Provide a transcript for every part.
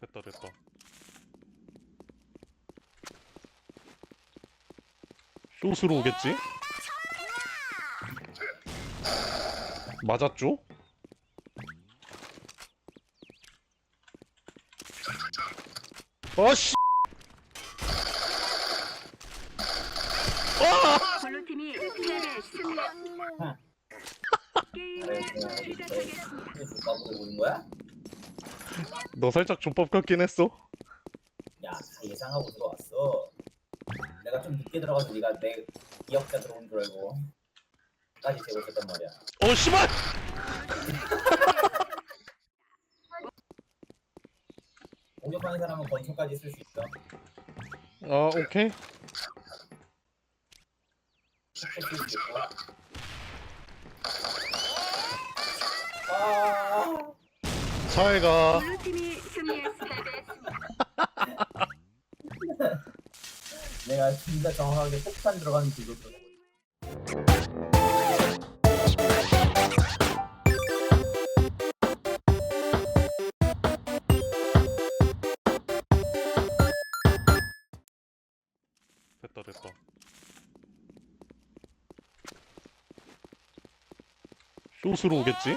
됐다 됐다 숏으로 오겠지? 맞았죠? 블루팀이 패배했습니다. 게임을 시작하겠습니다. 거야? 너 살짝 족밥 같긴 했어 야, 다 예상하고 들어왔어. 내가 좀 늦게 들어가서 네가 내 기억자 들어온 줄 알고 까지 재고 있었단 말이야. 어 씨발 공격하는 사람은 권총까지 쓸 수 있어. 아 오케이 쉽게 쓸수 있고. 블루팀이 승리했습니다. 내가 진짜 정확하게 폭탄 들어가는 들어. 됐다 됐다 숏으로 오겠지?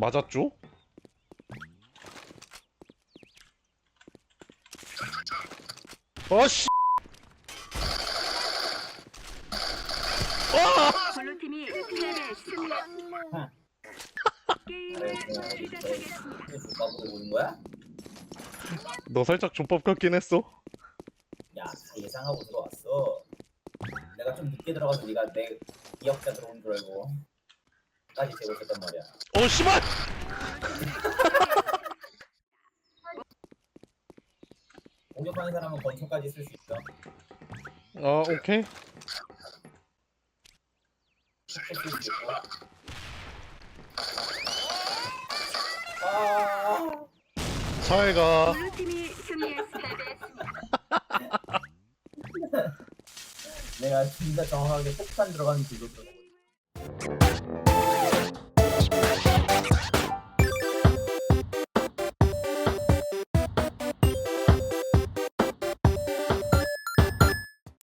맞았죠? 아씨 블루팀이 패배했습니다. 게임을 시작하겠습니다. 족밥으로 오는 거야? 너 살짝 족밥 같긴 했어 야, 다 예상하고 들어왔어. 내가 좀 늦게 들어가서 네가 내 기억자 들어온 줄 알고 까지 재고 있었단 말이야. 어 씨발 공격하는 사람은 권총까지 쓸 수 있어. 아 오케이 쉽게 쓸수 있고. 아, 차이가 블루팀이 승리했습니다. 내가 진짜 정확하게 폭탄 들어가는 길로 들어.